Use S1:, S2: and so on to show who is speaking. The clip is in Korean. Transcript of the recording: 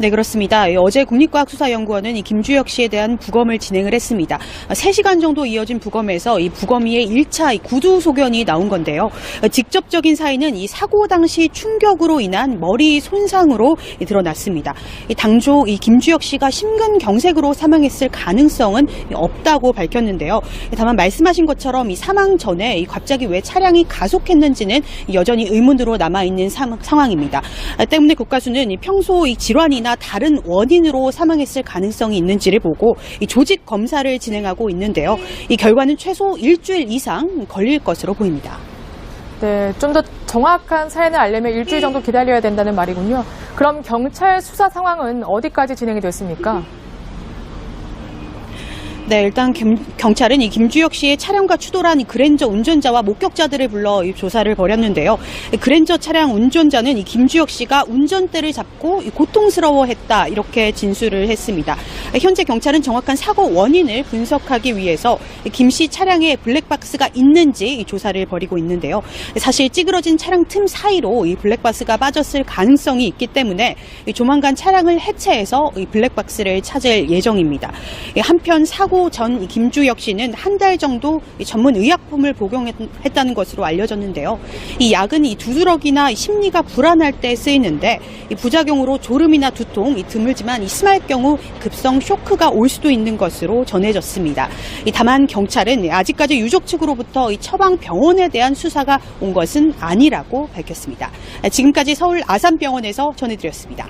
S1: 네, 그렇습니다. 예, 어제 국립과학수사연구원은 이 김주혁 씨에 대한 부검을 진행을 했습니다. 3시간 정도 이어진 부검에서 이 부검의의 1차 이 구두 소견이 나온 건데요. 어, 직접적인 사인은 이 사고 당시 충격으로 인한 머리 손상으로 이 드러났습니다. 이 당초 이 김주혁 씨가 심근경색으로 사망했을 가능성은 없다고 밝혔는데요. 다만 말씀하신 것처럼 이 사망 전에 이 갑자기 왜 차량이 가속했는지는 여전히 의문으로 남아 있는 상황입니다. 아, 때문에 국가수는 이 평소 이 질환이나 다른 원인으로 사망했을 가능성이 있는지를 보고 이 조직 검사를 진행하고 있는데요. 이 결과는 최소 일주일 이상 걸릴 것으로 보입니다.
S2: 네, 좀 더 정확한 사연을 알려면 일주일 정도 기다려야 된다는 말이군요. 그럼 경찰 수사 상황은 어디까지 진행이 됐습니까?
S1: 네, 일단 김- 경찰은 이 김주혁 씨의 차량과 추돌한 이 그랜저 운전자와 목격자들을 불러 이 조사를 벌였는데요. 이 그랜저 차량 운전자는 이 김주혁 씨가 운전대를 잡고 이 고통스러워했다 이렇게 진술을 했습니다. 현재 경찰은 정확한 사고 원인을 분석하기 위해서 김 씨 차량에 블랙박스가 있는지 이 조사를 벌이고 있는데요. 사실 찌그러진 차량 틈 사이로 이 블랙박스가 빠졌을 가능성이 있기 때문에 이 조만간 차량을 해체해서 이 블랙박스를 찾을 예정입니다. 이 한편 사고 전 김주혁 씨는 한 달 정도 이 전문 의약품을 복용했다는 것으로 알려졌는데요. 이 약은 이 두드러기나 이 심리가 불안할 때 쓰이는데 이 부작용으로 졸음이나 두통 이 드물지만 이 심할 경우 급성 쇼크가 올 수도 있는 것으로 전해졌습니다. 이 다만 경찰은 아직까지 유족 측으로부터 이 처방 병원에 대한 수사가 온 것은 아니라고 밝혔습니다. 지금까지 서울 아산병원에서 전해드렸습니다.